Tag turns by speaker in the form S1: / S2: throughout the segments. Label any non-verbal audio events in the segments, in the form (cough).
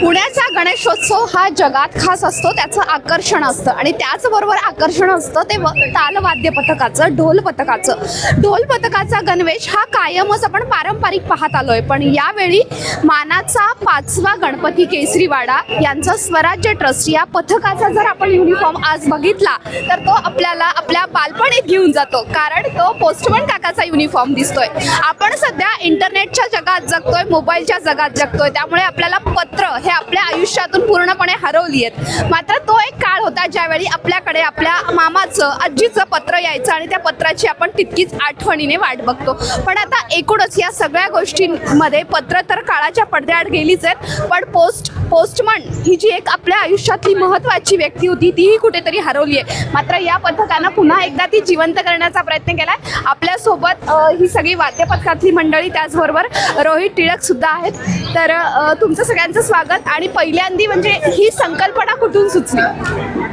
S1: पुण्याचा गणेशोत्सव हा जगात खास असतो त्याचं आकर्षण असतं. आणि त्याचबरोबर आकर्षण असतं ते व- तालवाद्य पथकाचं ढोल पथकाचं. ढोल पथकाचा गणवेश हा कायमच आपण पारंपरिक पाहत आलोय. पण यावेळी मानाचा पाचवा गणपती केसरीवाडा यांचा स्वराज्य ट्रस्ट या पथकाचा जर आपण युनिफॉर्म आज बघितला तर तो आपल्याला आपल्या बालपणीत घेऊन जातो. कारण तो पोस्टमन काकाचा युनिफॉर्म दिसतोय. आपण सध्या इंटरनेटच्या जगात जगतोय मोबाईलच्या जगात जगतोय. त्यामुळे आपल्याला पत्र हे आपल्या आयुष्यातून पूर्णपणे हरवली आहेत. मात्र तो एक काळ होता ज्यावेळी आपल्याकडे आपल्या मामाचं आजीचं पत्र यायचं आणि त्या पत्राची आपण तितकीच आठवणीने वाट बघतो. पण आता एकूणच या सगळ्या गोष्टींमध्ये पत्र तर काळाच्या पडद्याआड गेलीच आहेत पण पोस्ट पोस्टमन ही जी एक आपल्या आयुष्यातली महत्त्वाची व्यक्ती होती तीही कुठेतरी हरवली आहे. मात्र या पथकानं पुन्हा एकदा ती जिवंत करण्याचा प्रयत्न केला आहे आपल्यासोबत ही सगळी वाद्यपथकातली मंडळी त्याचबरोबर रोहित टिळक सुद्धा आहेत. तर तुमचं सगळ्यांचं स्वागत. आणि पहिल्यांदी म्हणजे ही संकल्पना कुठून सुचली?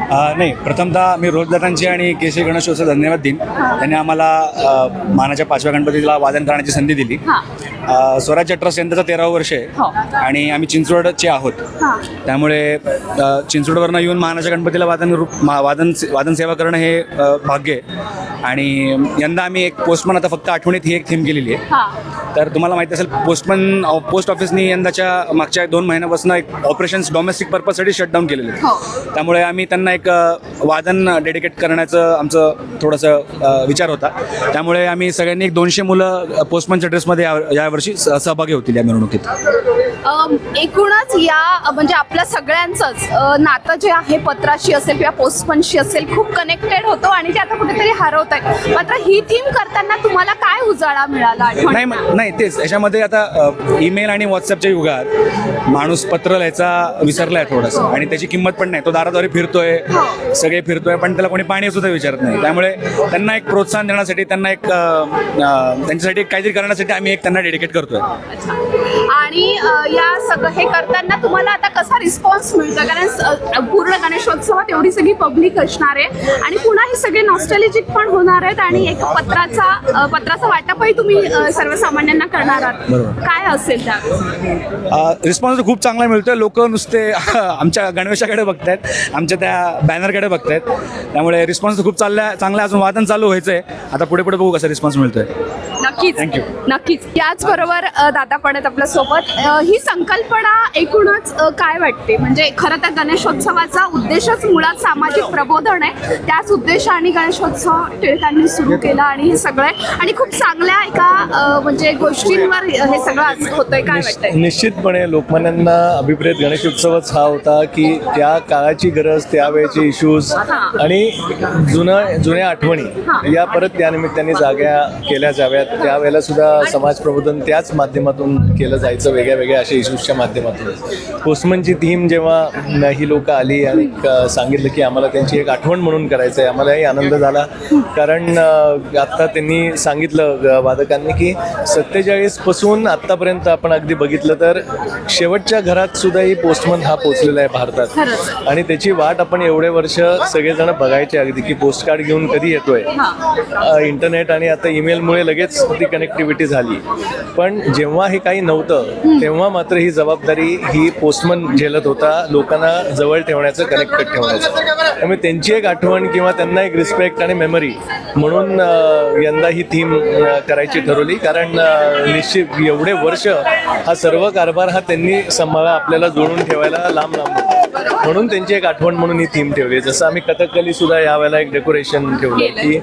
S2: नाही प्रथमतः मी रोजदारांची आणि केशरी गणेशोत्सव धन्यवाद देईन. त्यांनी आम्हाला मानाच्या पाचव्या गणपतीला वादन करण्याची संधी दिली.
S1: हां.
S2: स्वराज्य ट्रस्ट यंदाचं तेरावं वर्ष
S1: हो.
S2: आहे आणि आम्ही चिंचवडचे आहोत.
S1: हां.
S2: त्यामुळे चिंचवडवरनं येऊन मानाच्या गणपतीला वादन रूप वादन वादन सेवा करणं हे भाग्य आहे. आणि यंदा आम्ही एक पोस्टमन आता फक्त आठवणीत ही एक थीम केलेली आहे.
S1: हां.
S2: तर तुम्हाला माहिती असेल पोस्टमन पोस्ट ऑफिसनी यंदाच्या मागच्या दोन महिन्यापासून एक ऑपरेशन्स डॉमेस्टिक पर्पजसाठी शटडाऊन केलेले त्यामुळे आम्ही त्यांना एक वादन डेडिकेट करण्याचं आमचं थोडंसं विचार होता. त्यामुळे आम्ही सगळ्यांनी एक दोनशे मुलं पोस्टमनच्या ड्रेसमध्ये या यावर्षी सहभागी होतील या मिरवणुकीत.
S1: एकूणच या म्हणजे आपल्या सगळ्यांचंच नातं जे आहे पत्राशी असेल किंवा पोस्टमनशी असेल खूप कनेक्टेड होतो आणि ते आता कुठेतरी हरवत आहे मात्र ही थीम करताना तुम्हाला काय उजाळा मिळाला
S2: नाही नाही तेच. याच्यामध्ये आता ईमेल आणि व्हॉट्सअपच्या युगात माणूस पत्र लिहायचा विसरलाय थोडंसं. आणि त्याची किंमत पण नाही. तो दाराद्वारे फिरतोय सगळे फिरतोय पण त्याला कोणी पाणी सुद्धा विचारत नाही. त्यामुळे त्यांना एक प्रोत्साहन देण्यासाठी त्यांना एक त्यांच्यासाठी काहीतरी करण्यासाठी आम्ही एक त्यांना डेडिकेट करतोय.
S1: आणि या सगळं हे करताना तुम्हाला आता कसा रिस्पॉन्स मिळतो कारण पूर्ण गणेशोत्सवात एवढी सगळी पब्लिक असणार आहे. आणि पुन्हा हे सगळे नॉस्टॅलिजिक पण होणार आहेत. आणि एक पत्राचा पत्राचा वाटपही तुम्ही अ, सर्वसामान्यांना करणार आहात.
S2: बरोबर.
S1: काय असेल त्या
S2: रिस्पॉन्स खूप चांगला मिळतोय. लोक नुसते (laughs) आमच्या गणवेशाकडे बघतायत. आमच्या त्या बॅनरकडे बघतायत. त्यामुळे रिस्पॉन्स खूप चालला चांगला आहे. अजून वादन चालू व्हायचंय. आता पुढे पुढे बघू कसा रिस्पॉन्स मिळतोय.
S1: नक्कीच.
S2: Thank you.
S1: नक्कीच. त्याचबरोबर अ, दादा पण आहेत आपल्यासोबत अ, ही संकल्पना एकूणच अ, काय वाटते? म्हणजे खरं तर गणेशोत्सवाचा उद्देशच मुळात सामाजिक प्रबोधन आहे. त्याच उद्देशाने गणेशोत्सव टिळकांनी सुरू केला आणि हे सगळं आणि खूप चांगल्या एका अ, म्हणजे गोष्टींवर हे सगळं आज होतंय काय वाटतंय
S3: निश्चितपणे लोकमान्यांना अभिप्रेत गणेशोत्सवच हा होता की त्या काळाची गरज त्यावेळेचे इश्यूज. आणि जुनं जुन्या. आठवणी या परत त्या निमित्ताने जाग्या केल्या जाव्यात त्यावेळेला सुद्धा समाज प्रबोधन त्याच माध्यमातून केलं जायचं वेगळ्या वेगळ्या अशा इश्यूजच्या माध्यमातून पोस्टमनची थीम जेव्हा ही लोकं आली आणि सांगितलं की आम्हाला त्यांची एक आठवण म्हणून करायचं आहे आम्हालाही आनंद झाला कारण अ, आत्ता त्यांनी सांगितलं वादकांनी की सत्तेचाळीसपासून आत्तापर्यंत आपण अगदी बघितलं तर शेवटच्या घरात सुद्धा ही पोस्टमन हा पोचलेला आहे भारतात. आणि त्याची वाट आपण एवढे वर्ष सगळेजण बघायचे अगदी की पोस्ट कार्ड घेऊन कधी येतोय. इंटरनेट आणि आता ईमेलमुळे लगेच ती कनेक्टिव्हिटी झाली. पण जेव्हा हे काही नव्हतं तेव्हा मात्र ही जबाबदारी ही पोस्टमन झेलत होता लोकांना जवळ ठेवण्याचं कनेक्टेड ठेवण्याचं. त्यामुळे त्यांची एक आठवण किंवा त्यांना एक रिस्पेक्ट आणि मेमरी म्हणून यंदा ही थीम करायची ठरवली. कारण निश्चित एवढे वर्ष हा सर्व कारभार हा त्यांनी सांभाळा आपल्याला जोडून ठेवायला लांब लांब. म्हणून त्यांची एक आठवण म्हणून ही थीम ठेवली जसं आम्ही कथकली सुद्धा यावेळेला एक डेकोरेशन ठेवलं की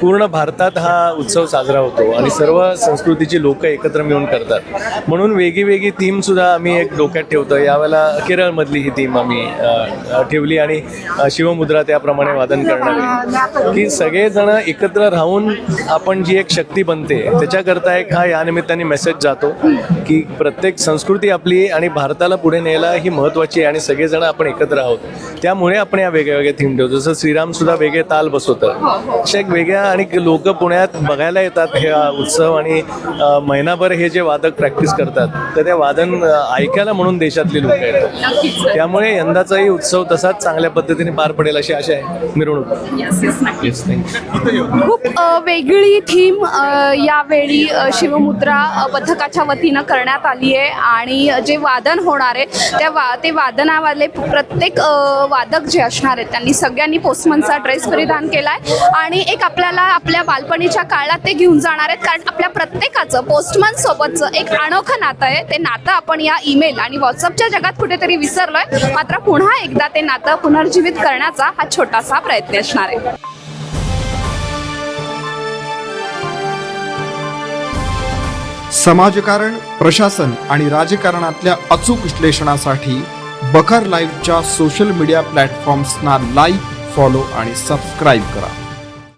S3: पूर्ण भारतात हा उत्सव साजरा होतो आणि सर्व संस्कृतीची लोक एकत्र मिळून करतात. म्हणून वेगळी वेगळी थीम सुद्धा आम्ही एक डोक्यात ठेवतो. यावेळेला केरळमधली ही थीम आम्ही ठेवली आणि शिवमुद्रा त्याप्रमाणे वादन करणार की सगळेजण एकत्र राहून आपण जी एक शक्ती बनते त्याच्याकरता एक हा या निमित्ताने मेसेज जातो की प्रत्येक संस्कृती आपली आणि भारताला पुढे न्यायला ही महत्त्वाची आहे आणि सगळेजण आपण एकत्र आहोत. त्यामुळे आपण या वेगळ्या वेगळ्या थीम ठेवतो. जसं श्रीराम सुद्धा वेगळे ताल बसवतं अशा एक वेगळ्या आणि लोक पुण्यात बघायला येतात हे उत्सव आणि महिनाभर हे जे वादक प्रॅक्टिस करतात तर त्या वादन ऐकायला म्हणून देशातली लोक येतात त्यामुळे यंदाचाही उत्सव तसाच चांगल्या पद्धतीने पार पडेल अशी आशा आहे. मिरवणूक.
S1: खूप वेगळी थीम यावेळी शिवमुद्रा पथकाच्या वतीनं करण्यात आली आहे आणि जे वादन होणार आहे त्या वा ते वादनावाले प्रत्येक वादक जे असणार आहेत त्यांनी सगळ्यांनी पोस्टमनचा ड्रेस परिधान केला आहे आणि एक आपल्याला आपल्या बालपणीच्या काळात ते घेऊन जाणार आहेत. कारण आपल्या प्रत्येकाचं पोस्टमन सोबतचं एक अनोखं नातं आहे. ते नातं आपण या ईमेल आणि व्हॉट्सअपच्या जगात कुठेतरी विसरलोय. मात्र पुन्हा एकदा ते नातं पुनर्जीवित करण्याचा हा छोटासा प्रयत्न असणार आहे.
S4: समाजकारण प्रशासन आणि राजकारणातल्या अचूक विश्लेषणासाठी बखर लाईव्हच्या सोशल मीडिया प्लॅटफॉर्म्सना लाईक फॉलो आणि सबस्क्राईब करा.